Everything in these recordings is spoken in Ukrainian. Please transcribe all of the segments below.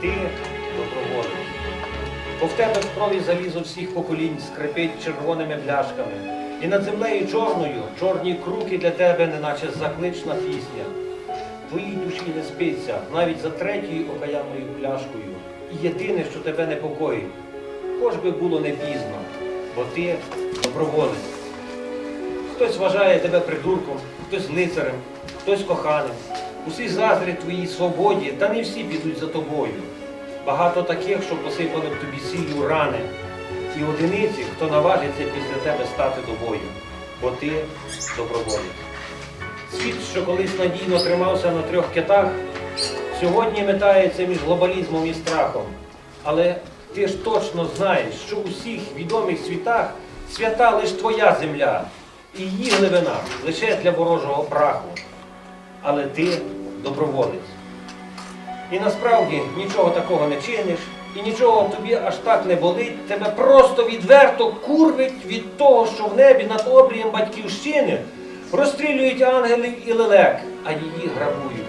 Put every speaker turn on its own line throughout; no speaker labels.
ти доброволець. Бо в тебе в крові залізо всіх поколінь скрипить червоними бляшками. І над землею чорною чорні круки для тебе, неначе заклична пісня. Твоїй душі не спиться, навіть за третьою окаянною пляшкою. І єдине, що тебе непокоїть, хоч би було не пізно, бо ти доброволець. Хтось вважає тебе придурком, хтось лицарем, хтось коханим. Усі заздрять твоїй свободі, та не всі підуть за тобою. Багато таких, що посипали б тобі сіллю рани, і одиниці, хто наважиться після тебе стати тобою, бо ти доброволець. Світ, що колись надійно тримався на трьох китах, сьогодні метається між глобалізмом і страхом. Але ти ж точно знаєш, що у всіх відомих світах свята лише твоя земля, і її глибина лише для ворожого праху. Але ти доброволець. І насправді нічого такого не чиниш, і нічого тобі аж так не болить, тебе просто відверто курвить від того, що в небі над обрієм батьківщини розстрілюють ангелів і лелек, а її грабують.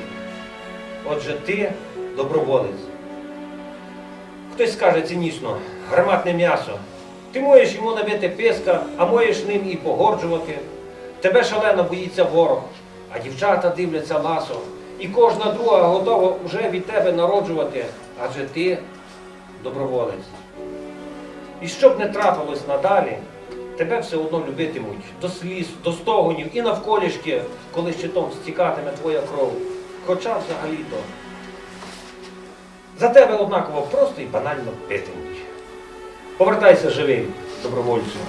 Отже, ти доброволець. Хтось скаже цинічно, гарматне м'ясо. Ти можеш йому набити писка, а можеш ним і погорджувати. Тебе шалено боїться ворог, а дівчата дивляться ласо. І кожна друга готова вже від тебе народжувати, адже ти доброволець. І щоб не трапилось надалі, тебе все одно любитимуть до сліз, до стогонів і навколішки, коли щитом стікатиме твоя кров. Хоча взагалі-то за тебе однаково просто і банально питимуть. Повертайся живим, добровольцю,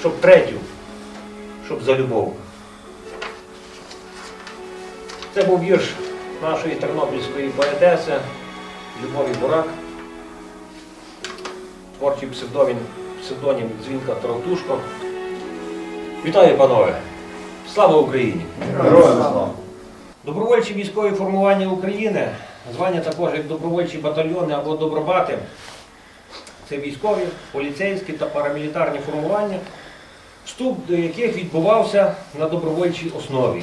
щоб третю, щоб за любов. Це був вірш нашої тернопільської поетеси Любові Бурак, творчий псевдонім, псевдонім Дзвінка Таротушко. Вітаю, панове! Слава Україні!
Героям слава!
Добровольчі військові формування України, звання також як добровольчі батальйони або добробати, це військові, поліцейські та парамілітарні формування, вступ до яких відбувався на добровольчій основі.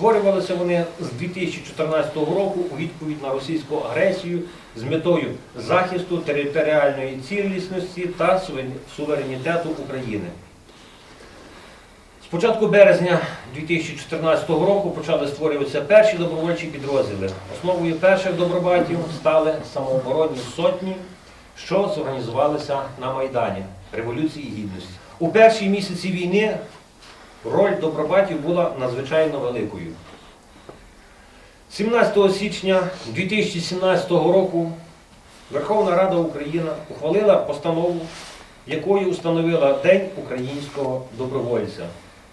Створювалися вони з 2014 року у відповідь на російську агресію з метою захисту територіальної цілісності та суверенітету України. З початку березня 2014 року почали створюватися перші добровольчі підрозділи. Основою перших добробатів стали самооборонні сотні, що зорганізувалися на Майдані Революції Гідності. У перші місяці війни роль добробатів була надзвичайно великою. 17 січня 2017 року Верховна Рада України ухвалила постанову, якою установила День українського добровольця,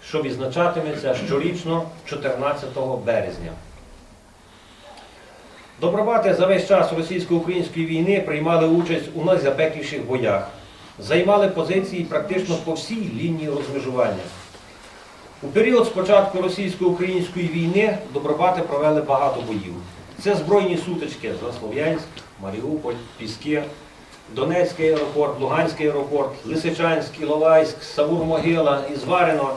що відзначатиметься щорічно 14 березня. Добробати за весь час російсько-української війни приймали участь у найзапекліших боях, займали позиції практично по всій лінії розмежування. У період спочатку російсько-української війни добробати провели багато боїв. Це збройні сутички за Слов'янськ, Маріуполь, Піски, Донецький аеропорт, Луганський аеропорт, Лисичанськ, Іловайськ, Савур-Могила, Ізварино,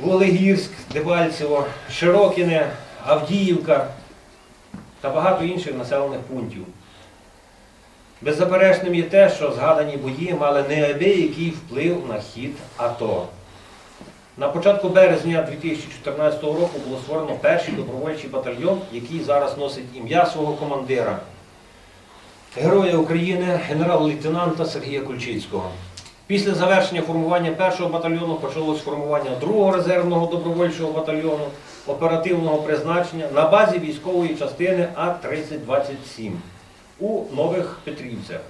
Волегірськ, Дебальцево, Широкіне, Авдіївка та багато інших населених пунктів. Беззаперечним є те, що згадані бої мали неабиякий вплив на хід АТО. На початку березня 2014 року було створено перший добровольчий батальйон, який зараз носить ім'я свого командира, Героя України, генерал-лейтенанта Сергія Кульчицького. Після завершення формування першого батальйону почалось формування другого резервного добровольчого батальйону оперативного призначення на базі військової частини А-3027 у Нових Петрівцях.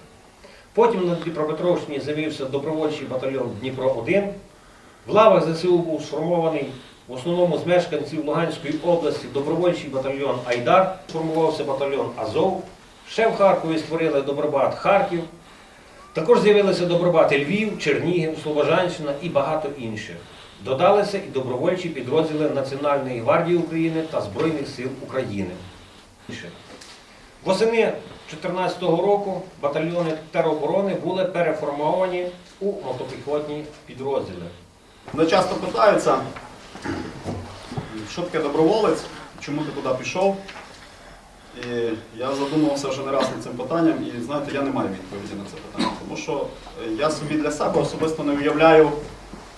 Потім на Дніпропетровщині з'явився добровольчий батальйон Дніпро-1. В лавах ЗСУ був сформований в основному з мешканців Луганської області добровольчий батальйон Айдар, сформувався батальйон Азов. Ще в Харкові створили добробат Харків. Також з'явилися добробати Львів, Чернігів, Слобожанщина і багато інших. Додалися і добровольчі підрозділи Національної гвардії України та Збройних сил України. Восени 2014 року батальйони тероборони були переформовані у мотопіхотні підрозділи.
Мене часто питаються, що таке доброволець, чому ти туди пішов. І я задумувався вже не раз над цим питанням, і знаєте, я не маю відповіді на це питання. Тому що я собі для себе особисто не уявляю,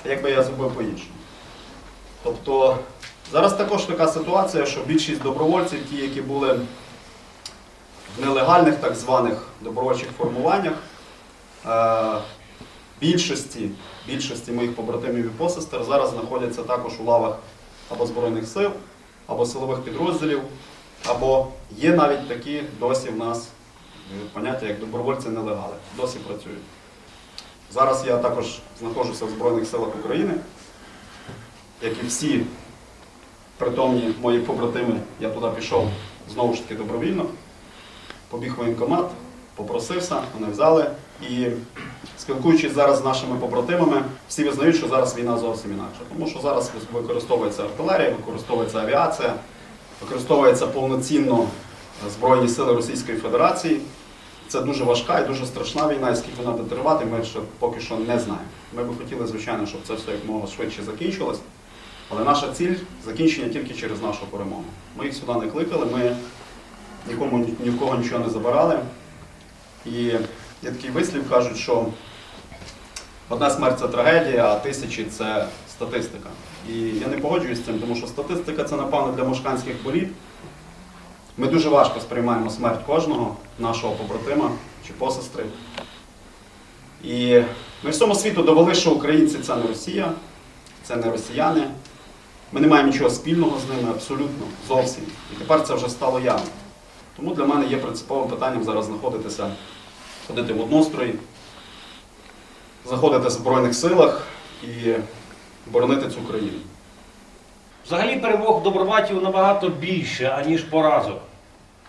як би я зробив по-іншому. Тобто зараз також така ситуація, що більшість добровольців, ті, які були в нелегальних так званих добровольчих формуваннях, е, більшості, більшості моїх побратимів і посестер зараз знаходяться також у лавах або Збройних сил, або силових підрозділів, або є навіть такі досі в нас е, поняття як добровольці нелегали. Досі працюють. Зараз я також знаходжуся в Збройних силах України, як і всі притомні мої побратими, я туди пішов знову ж таки добровільно, побіг воєнкомат, попросився, мене взяли. І спілкуючись зараз з нашими побратимами, всі визнають, що зараз війна зовсім інакша. Тому що зараз використовується артилерія, використовується авіація, використовується повноцінно Збройні сили Російської Федерації. Це дуже важка і дуже страшна війна, і скільки вона буде тривати, ми ще поки що не знаємо. Ми би хотіли, звичайно, щоб це все якомога швидше закінчилось. Але наша ціль закінчення тільки через нашу перемогу. Ми їх сюди не кликали, ми нікому ні в кого нічого не забирали. І є такий вислів, кажуть, що одна смерть це трагедія, а тисячі це статистика. І я не погоджуюсь з цим, тому що статистика це, напевно, для мошканських боліт. Ми дуже важко сприймаємо смерть кожного нашого побратима чи посестри. І ми всьому світу довели, що українці це не Росія, це не росіяни. Ми не маємо нічого спільного з ними абсолютно зовсім. І тепер це вже стало явно. Тому для мене є принциповим питанням зараз знаходитися, ходити в однострої, заходити в Збройних силах і боронити цю країну.
Взагалі перемог добробатів набагато більше, аніж поразок.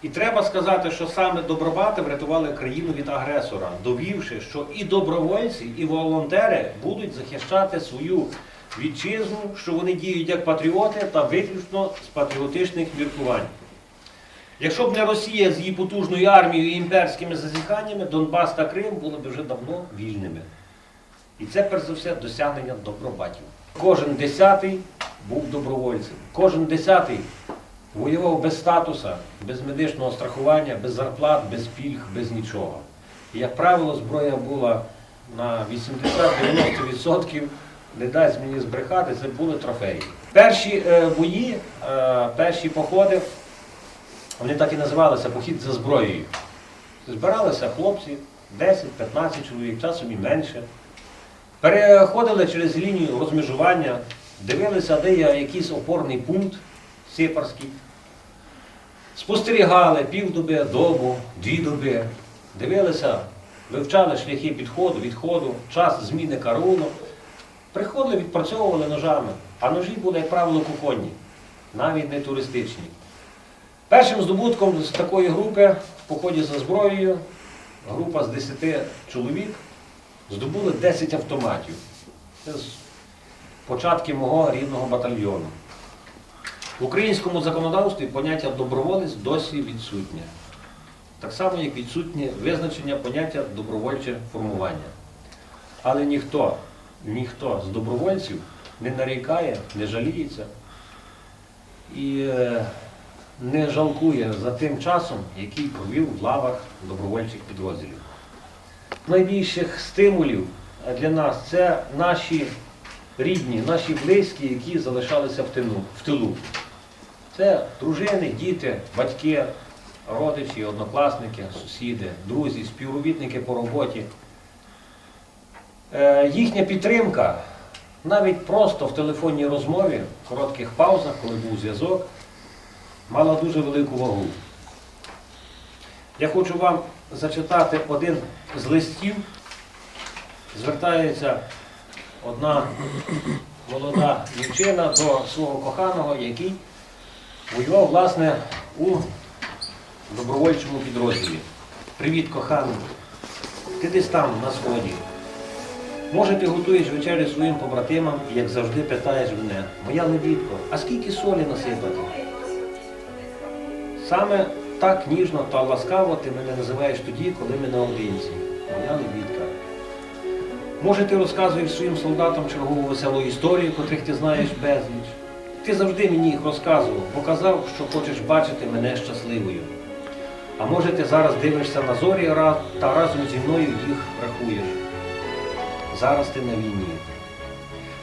І треба сказати, що саме добробати врятували країну від агресора, довівши, що і добровольці, і волонтери будуть захищати свою вітчизну, що вони діють як патріоти та виключно з патріотичних міркувань. Якщо б не Росія з її потужною армією і імперськими зазіханнями, Донбас та Крим були б вже давно вільними. І це, перш за все, досягнення добробатів. Кожен десятий був добровольцем. Кожен десятий воював без статуса, без медичного страхування, без зарплат, без пільг, без нічого. І, як правило, зброя була на 80-90%, не дасть мені збрехати, це були трофеї. Перші е, бої, е, перші походи, вони так і називалися похід за зброєю. Збиралися хлопці, 10-15 чоловік, часом і менше. Переходили через лінію розмежування, дивилися, де є якийсь опорний пункт сепарський. Спостерігали півдоби, добу, дві доби, дивилися, вивчали шляхи підходу, відходу, час зміни карауну. Приходили, відпрацьовували ножами, а ножі були, як правило, кухонні, навіть не туристичні. Першим здобутком з такої групи в поході за зброєю, група з 10 чоловік, здобули 10 автоматів. Це з початки мого рідного батальйону. В українському законодавстві поняття доброволець досі відсутнє. Так само, як відсутнє визначення поняття добровольче формування. Але ніхто, ніхто з добровольців не нарікає, не жаліється і е, не жалкує за тим часом, який провів в лавах добровольчих підрозділів. Найбільших стимулів для нас це наші рідні, наші близькі, які залишалися в тилу. В тилу. Це дружини, діти, батьки, родичі, однокласники, сусіди, друзі, співробітники по роботі. Е, їхня підтримка навіть просто в телефонній розмові, в коротких паузах, коли був зв'язок, мала дуже велику вагу. Я хочу вам зачитати один з листів. Звертається одна молода дівчина до свого коханого, який воював, власне, у добровольчому підрозділі. Привіт, коханий. Ти десь там, на сході. Може, ти готуєш вечерю своїм побратимам як завжди, питаєш мене, моя лебідко, а скільки солі насипати? Саме так ніжно та ласкаво ти мене називаєш тоді, коли ми наодинці. Моя лебідка. Може, ти розказуєш своїм солдатам чергову веселу історію, котрих ти знаєш безліч. Ти завжди мені їх розказував, показав, що хочеш бачити мене щасливою. А може ти зараз дивишся на зорі та разом зі мною їх рахуєш. Зараз ти на війні.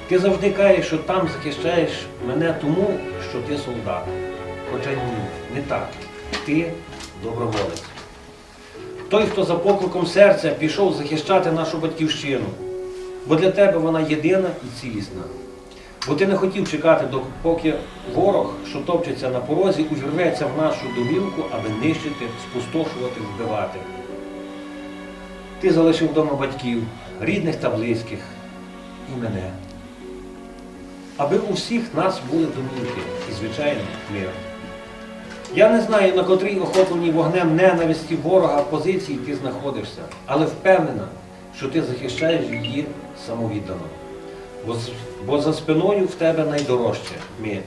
Ти завжди кажеш, що там захищаєш мене тому, що ти солдат. Хоча ні, не так. Ти доброволець. Той, хто за покликом серця пішов захищати нашу батьківщину. Бо для тебе вона єдина і цілісна. Бо ти не хотів чекати, поки ворог, що топчеться на порозі, увірветься в нашу домівку, аби нищити, спустошувати, вбивати. Ти залишив вдома батьків, рідних та близьких, і мене. Аби у всіх нас були домівки і, звичайно, мир. Я не знаю, на котрій охопленій вогнем ненависті ворога позиції ти знаходишся, але впевнена, що ти захищаєш її самовіддано. Бо, бо за спиною в тебе найдорожче ми.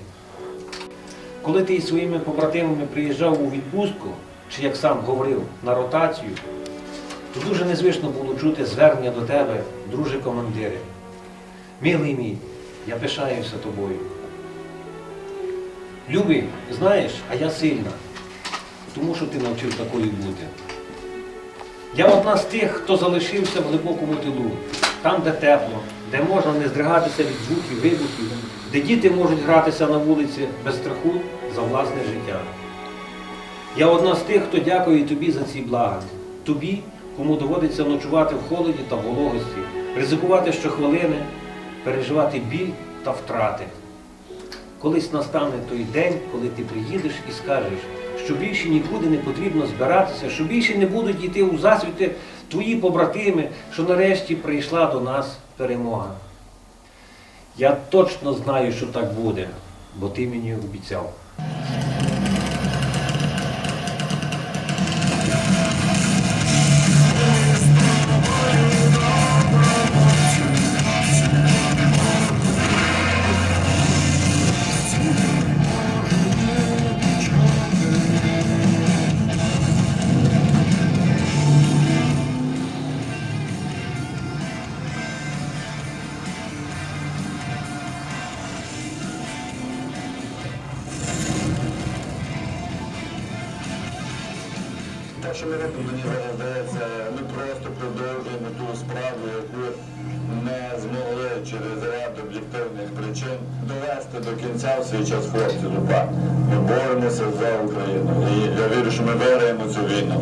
Коли ти із своїми побратимами приїжджав у відпустку, чи як сам говорив, на ротацію, то дуже незвично було чути звернення до тебе, друже командири. Милий мій, я пишаюся тобою. Любий, знаєш, а я сильна, тому що ти навчив такою бути. Я одна з тих, хто залишився в глибокому тилу, там, де тепло, де можна не здригатися від звуків, вибухів, де діти можуть гратися на вулиці без страху за власне життя. Я одна з тих, хто дякує тобі за ці блага. Тобі, кому доводиться ночувати в холоді та вологості, ризикувати щохвилини, переживати біль та втрати. Колись настане той день, коли ти приїдеш і скажеш, що більше нікуди не потрібно збиратися, що більше не будуть йти у засвіти твої побратими, що нарешті прийшла до нас перемога. Я точно знаю, що так буде, бо ти мені обіцяв.
Справу, яку не змогли через ряд об'єктивних причин довести до кінця в свій час хлопці УПА. Ми боремося за Україну. І я вірю, що ми виграємо цю війну.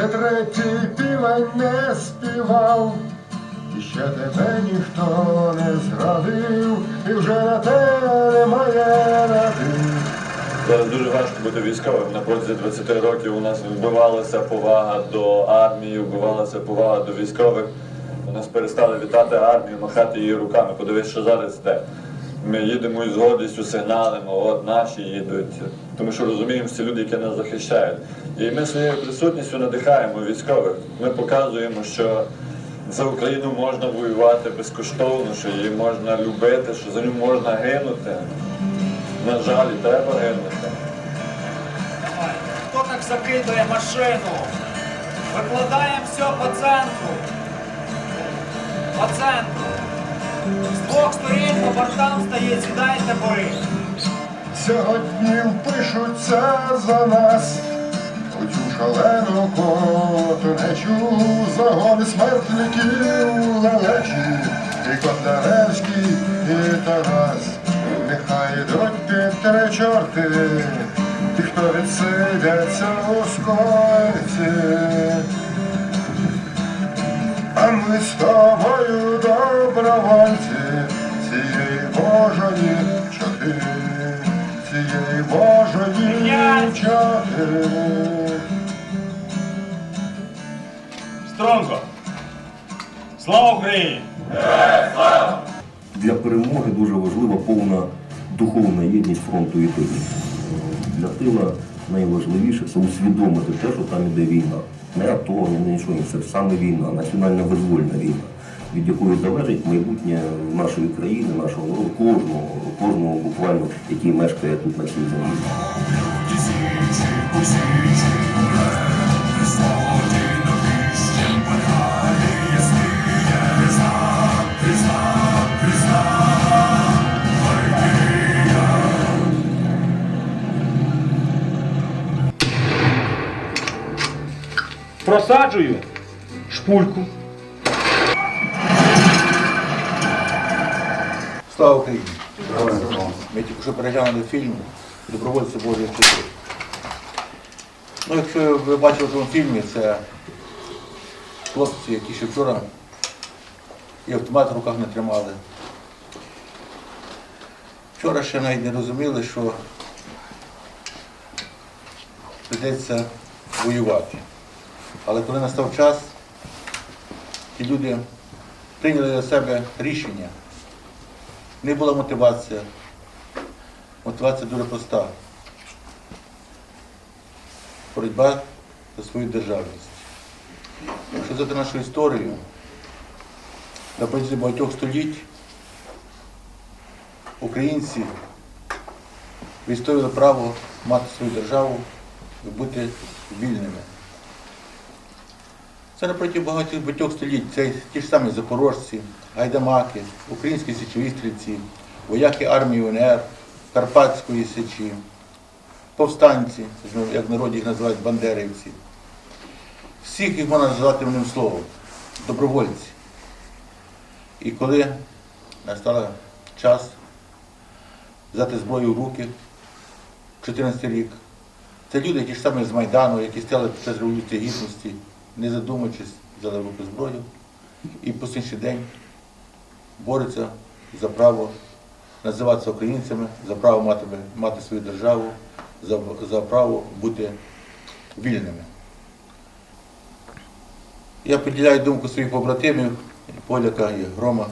Ще третій півень не співав, і ще тебе ніхто не зрадив, і вже на те немає ради.
Дуже важко бути військовим. На протязі 20 років у нас вбивалася повага до армії, вбивалася повага до військових. У нас перестали вітати армію, махати її руками. Подивись, що зараз йде. Ми їдемо із гордістю сигналимо, от наші їдуть. Тому що розуміємо, що люди, які нас захищають. І ми своєю присутністю надихаємо військових. Ми показуємо, що за Україну можна воювати безкоштовно, що її можна любити, що за ню можна гинути. На жаль, треба гинути.
Хто так закидує машину? Викладаємо все по центру. По центру. З двох сторін по бортам стає, сідайте бори.
Сьогодні впишуться за нас у цю шалену котонечу загони смертників лелечі, і Котляревський, і Тарас. Нехай йдуть під три чорти, ті, хто відсидяться у скойці. Ми з тобою добровольці цієї Божої чоти, цієї Божої крик.
Стронго! Слава Україні!
Для перемоги дуже важлива повна духовна єдність фронту і тилу. Для тила найважливіше це усвідомити те, що там іде війна. Не АТО, не нічого інше, саме війна, національна визвольна війна, від якої залежить майбутнє нашої країни, нашого народу, кожного, кожного буквально, який мешкає тут на цій землі.
Просаджую шпульку.
Слава Україні! Ми тільки що переглянули фільм Добровольці Божої щити. Ну, якщо ви бачили в тому фільмі, це хлопці, які ще вчора і автомат в руках не тримали. Вчора ще навіть не розуміли, що прийдеться воювати. Але коли настав час, ті люди прийняли для себе рішення. Не була мотивація. Мотивація дуже проста. Боротьба за свою державність. Якщо взяти нашу історію, на протязі багатьох століть українці відстоювали право мати свою державу і бути вільними. Це протягом багатьох багатьох століть. Це ті ж самі запорожці, гайдамаки, українські січові стрільці, вояки армії УНР, Карпатської січі, повстанці, як в народі їх називають бандерівці. Всіх їх можна назвати одним словом добровольці. І коли настав час взяти зброю в руки, 14 рік, це люди, ті ж самі з Майдану, які стояли під час Революції Гідності, не задумуючись, взяли в руки зброю і по сьогоднішній день борються за право називатися українцями, за право мати, мати свою державу, за, за право бути вільними. Я поділяю думку своїх побратимів, Поляка і Грома,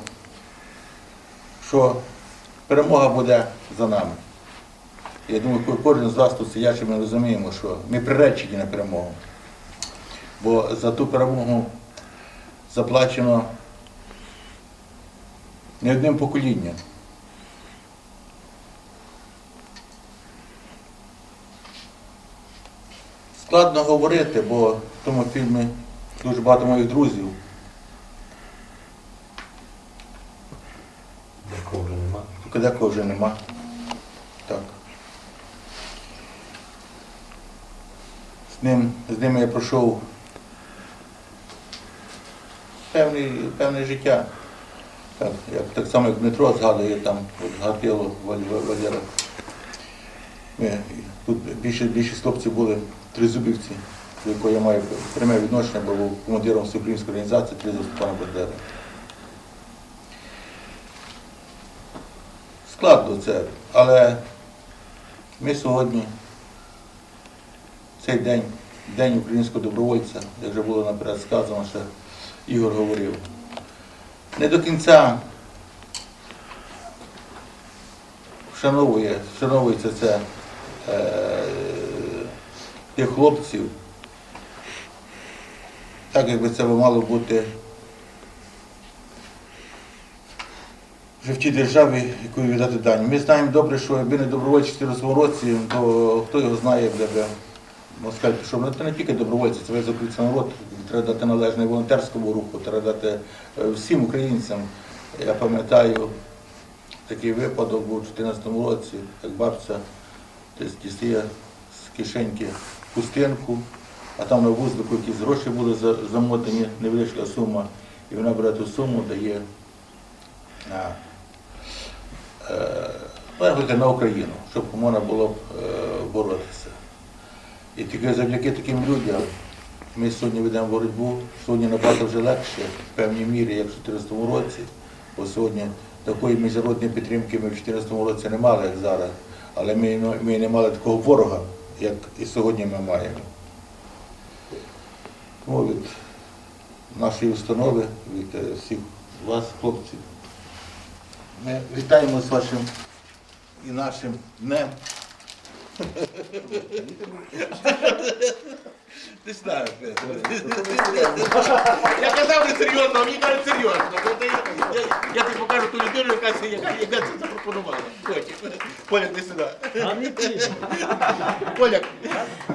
що перемога буде за нами. Я думаю, кожен з вас тут сидячи, ми розуміємо, що ми приречені на перемогу. Бо за ту перемогу заплачено не одним поколінням. Складно говорити, бо в тому фільмі дуже багато моїх друзів.
Такого вже нема.
Декого вже нема. Так. З, ним, з ними я пройшов певне, певне життя. Так, як, так само, як Дмитро згадує там, Гатило, Валера. Ми, тут більше, більшість хлопців були тризубівці, до якого я маю пряме відношення, бо був командиром всеукраїнської організації Тризуб Степана Бандери. Складно це, але ми сьогодні, цей день, день українського добровольця, як вже було наперед сказано, що Ігор говорив, не до кінця вшановує, вшановується це е, тих хлопців, так якби це мало бути вже в тій державі, якою віддати дані. Ми знаємо добре, що якби не добровольці в 14 році, то хто його знає, де би москаль пішов. Ну, Це не тільки добровольці, це весь український народ. Треба дати належне волонтерському руху, треба дати е, всім українцям. Я пам'ятаю, такий випадок був у 2014 році, як бабця дістає з кишеньки пустинку, а там на вузлику якісь гроші були замотані, невеличка сума, і вона бере ту суму, дає на, е, на Україну, щоб можна було б е, боротися. І тільки завдяки таким людям ми сьогодні ведемо боротьбу, сьогодні набагато вже легше, в певній мірі, як в 2014 році, бо сьогодні такої міжнародної підтримки ми в 2014 році не мали, як зараз. Але ми, ми не мали такого ворога, як і сьогодні ми маємо. Тому від нашої установи, від е, всіх вас, хлопці, ми вітаємо з вашим і нашим днем. Ти знаєш, я казав не серйозно, а мені кажуть серйозно. Я, я, я тобі покажу ту людину, яка це, яка, яка це запропонувала. Потім. Поляк, не сюди.
А не ти.
Поляк,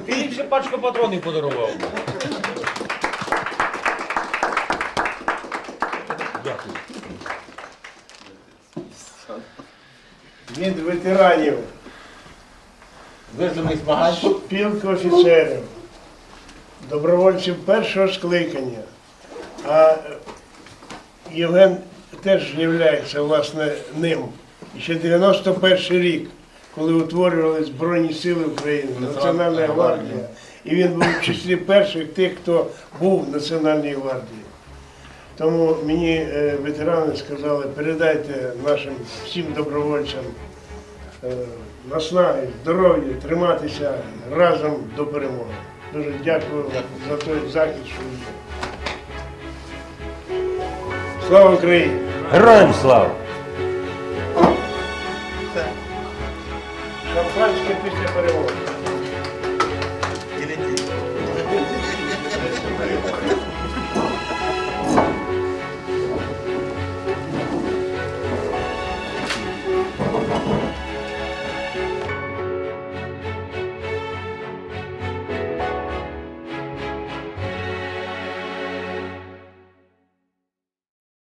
Ти їм ще пачку патронів подарував. Дякую.
від ветеранів,
вижений змагань.
спілки офіцерів, добровольців першого скликання. А Євген теж є власне ним. Ще 91 рік, коли утворювали Збройні Сили України, Національна гвардія. І він був в числі перших тих, хто був в Національній гвардії. Тому мені е, ветерани сказали, передайте нашим всім добровольцям е, наснаги, здоров'я, триматися разом до перемоги. Дуже дякую за той захід, що. Слава Україні!
Героям слава!